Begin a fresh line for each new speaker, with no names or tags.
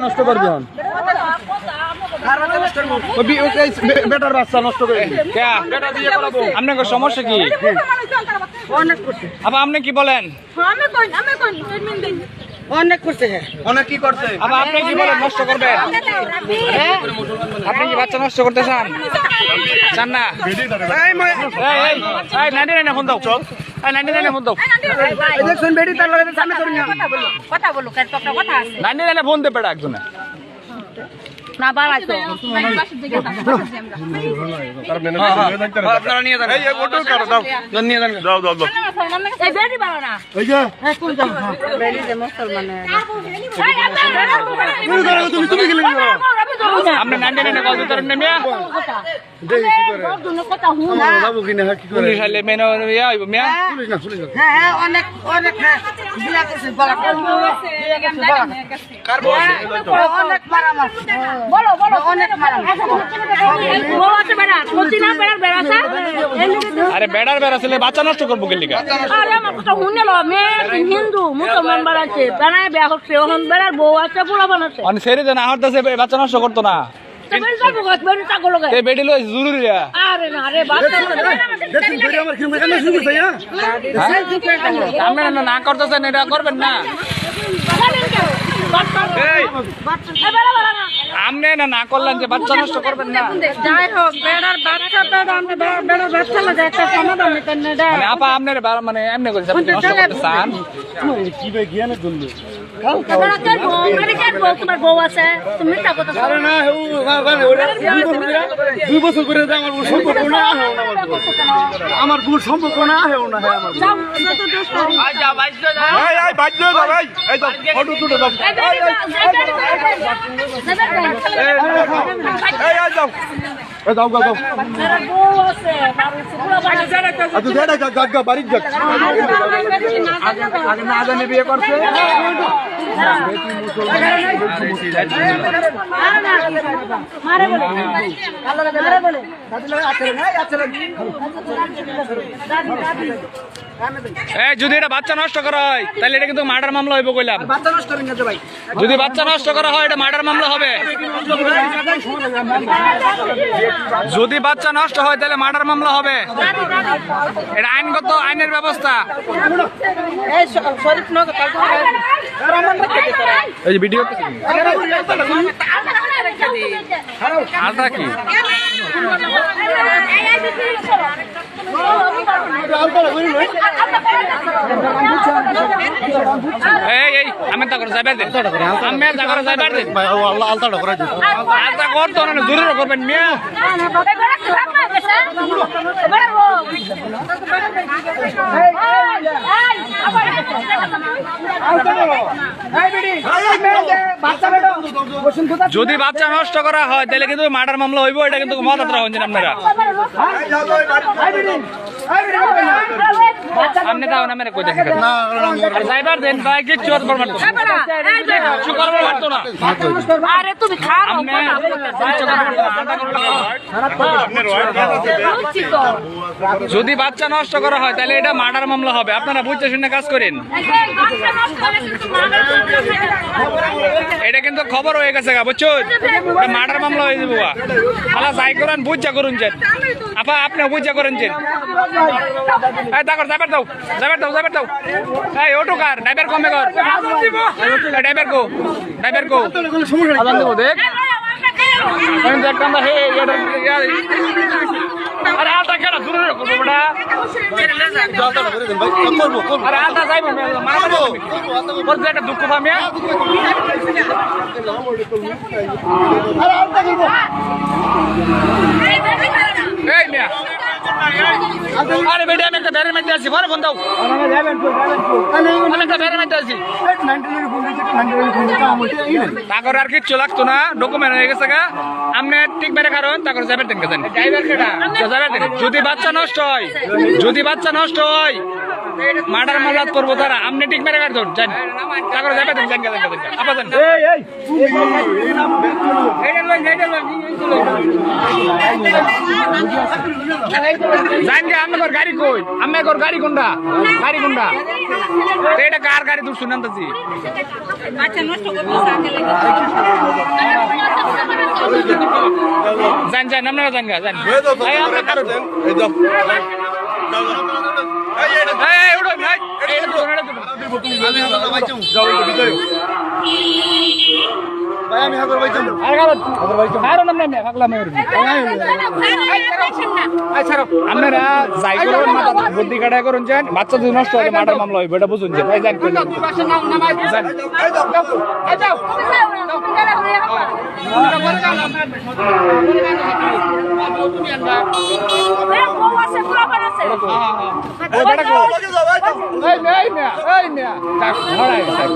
নষ্ট করবি হন বেটার বাচ্চা নষ্ট করে দিবি।
কে? আপনার সমস্যা কি? আবার আপনি কি বলেন?
আমি কই আমি কই ট্রিটমেন্ট দিন অনেক করছে হ্যাঁ।
অনেক কি করছে?
আবার আপনি কি বলেন নষ্ট করবেন আপনি কি বাচ্চা নষ্ট করতে চান? চান না?
এই মই-
এই এই এই নাইনটি নাইনে ফোন দাও। এই নাইনটি নাইনে ফোন দাও
এই দেখছেন বেটি তার লগে সামনে করি না
কথা বলো কথা বলো কার কথা কথা আছে
নাইনটি নাইনে ফোন দে একজনে
না বাড়াই তো
আপনারা নিয়ে যান
এই এই ওটো কাটো দাও
নিয়ে যান
দাও দাও দাও
এই বেরি বাড়ো না
এই যে
বেরি যে মুসলমানের
তুমি তুমি কি লিখছো
আপনি নাইনটি নাইনে কল দিতে পারেন না মিয়া
হ্যাঁ
পুলিশ আইলে মেনে ইয়া হইব মিয়া
হ্যাঁ হ্যাঁ অনেক অনেক হ্যাঁ বলা
কার বসে
অনেক মারামার বলো অনেক
আরে বেড়ার বেড়া ছেলে বাচ্চা নষ্ট করব গেলি
হিন্দু মুসলমান বাড়াচ্ছে বেড়ায় বেড়ার বউ আছে পোলা বানাচ্ছে
সেরে দেন আহার দাসে বাচ্চা নষ্ট করতো না।
বেড়ি যাব গাছ বেড়ি চাকো লগে
তে বেডি লই জরুরি
আরে না রে।
শুরু করছে হ্যাঁ?
আপনি না না করতেছেন এটা করবেন না। এই। না। না করলেন যে বাচ্চা নষ্ট করবেন না।
যাই হোক বেড়ার বাচ্চা বেড়া আমরা বেড়ার বাচ্চা লাগে একটা সমাধান নিতেন না
মানে আপা আপনার মানে এমনি করে আপনি নষ্ট করতে চান
কি ভাই জ্ঞানের জন্য? মানে দুই বছর করে আমার কোনো সম্পর্ক না আমার কোনো। সম্পর্ক না হ্যাঁ
বেড়ার।
আচ্ছা যাক
আগে না জানি বিয়ে করছে
বলে।
এই যদি এটা বাচ্চা নষ্ট করা হয় তাহলে এটা কিন্তু মার্ডার মামলা হইব কইলাম যদি বাচ্চা নষ্ট করা হয় এটা মার্ডার মামলা হবে যদি বাচ্চা নষ্ট হয় তাহলে মার্ডার মামলা হবে এটা আইনগত আইনের ব্যবস্থা
এই
যে ভিডিও আলটা কি এই এই আমি তা করে যাইবার দিন আমি তা করে যাইবার দিন
আল্লাহ আলতাটা করে দিও
আলটা করতো না জরুর করবেন মিয়া যদি বাচ্চা নষ্ট করা হয় তাহলে কিন্তু মার্ডার মামলা হইব এটা কিন্তু মহাদাত্রা হচ্ছেন আপনারা ¡Pero, pero, pero, আপনি তাও না মেরে কই দেখেন
না
আর যাইবার দেন ভাই কিচ্ছু আর করবেন না কিচ্ছু করব পারতো না।
আরে তুমি খাও
আপনি
তো
যদি বাচ্চা নষ্ট করা হয় তাহলে এটা মার্ডার মামলা হবে। আপনারা বুঝতে শুনে কাজ করেন। এটা কিন্তু খবর হয়ে গেছে গা বুঝছ? মার্ডার মামলা হয়ে যাব আলা যাই করেন বুঝা করুন যেন আপা আপনি বুঝা করেন যেন এই যাবার দাও যাবার দাও যাবার দাও। এই ওটু কার? ড্রাইভার কমে কর। ড্রাইভার কো ড্রাইভার কো। আদান দেবো দেখ। আমি দেখতাম না হে আরে আলটা কেডা দূরে রাখো বেটা
করব করব
আরে আলটা যাইবো মারা ওর যে একটা দুঃখ পামিয়া এই মিয়া আরে বেটা আমি একটা ব্যারের মধ্যে আছি বলো ফোন দাও। আমি একটা ব্যারের মধ্যে আছি। তাকর আর কিচ্ছু লাগতো না ডকুমেন্ট হয়ে গেছে গা। আপনি ঠিক মেরে কারণ তাকর যাবেন দেন যাবেন দেন। যদি বাচ্চা নষ্ট হয় যদি বাচ্চা নষ্ট হয় মার্ডার মামলা করব তারা আপনি ঠিক মেরে কাটুন জান তারপর আপা যান
এই এই
এইটা লই এইটা লই জান গে আমি গাড়ি কই? আমি কর গাড়ি কোনটা? গাড়ি কোনটা? এটা কার গাড়ি শুনান তাছি যান যান আপনারা যান গা যান। এই এই এই ভাই এটা তো
ভাই আমি হাজার ভাই যাব
আর কারণ কারণ আমরা মে পাগলা মেরে আপনারা যাই মাথা বুদ্ধি কাটা করুন যান বাচ্চা যদি নষ্ট হলে মাটার মামলা হইবে এটা বুঝুন যে ভাই যান কই যান বেটা কো এই মেয়ে এই মেয়ে এই মেয়ে ধরাই থাক